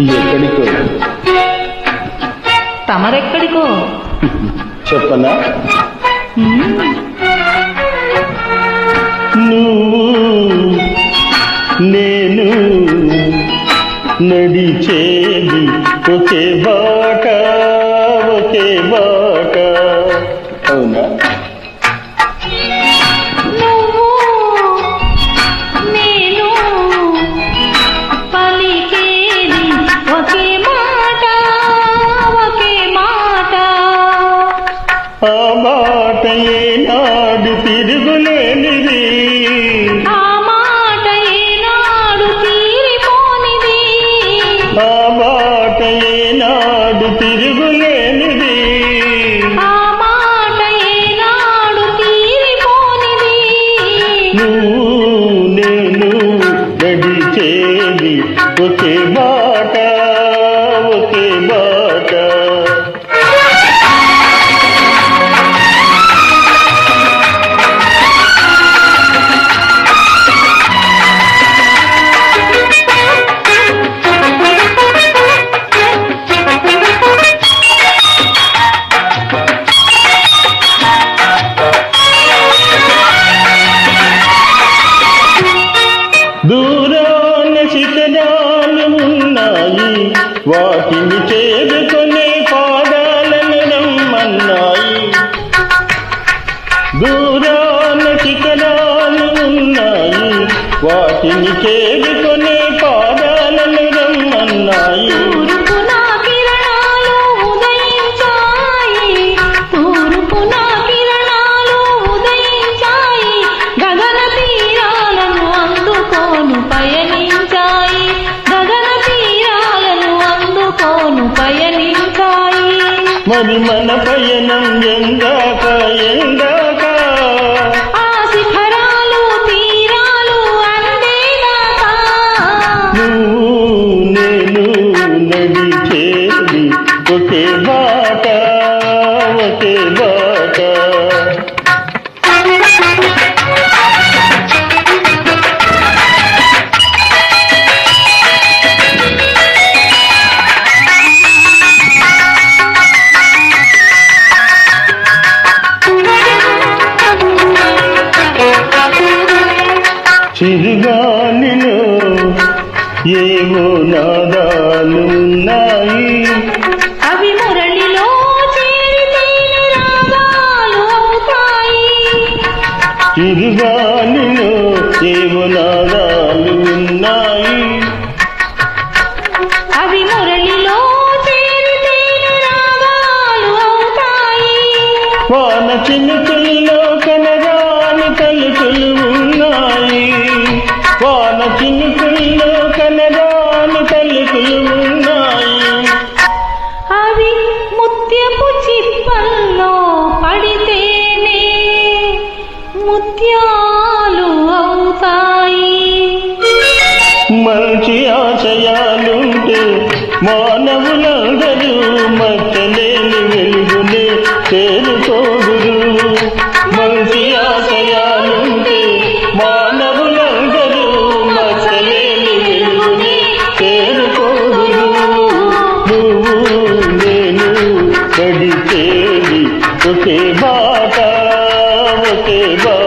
ఎక్కడికో తమరెక్కడికో? చెప్పనా. నువ్వు నేను నడిచేది ఒకే బాట. ఆ మాట ఏనాడు తిరుగులేనిది. ఆ మాట ఏనాడు తీరిపోనిది. ఆ మాట ఏనాడు తిరుగులేనిది. ఆ మాట ఏనాడు తీరిపోనిది. నువ్వు నేను నడిచేది ఒకే బాట ఒకే బాట శిఖరాలు ఉన్నాయి వాటిని చేరుకునే పాదాలను రమ్మన్నాయి. మరి మన పయనం ఎందాక ఎందాక ఒకే బాట ఒకే బాట చిరుగాలిలో ఏవో నాదాలు ఉన్నాయి ఇరుగాలిలో దేవనాదాలు ఉన్నాయి. అవి మురళిలో వాన చిన్న కనగా ఆశయాలుంటే మానవులందరూ మచ్చలేని వెలుగునే చేరుకోదురు మంచి ఆశయాలుంటే మానవులందరూ మచ్చలేని వెలుగునే చేరుకోదురు నువ్వు నేను కడిచేది ఒకే బాట ఒకే బాట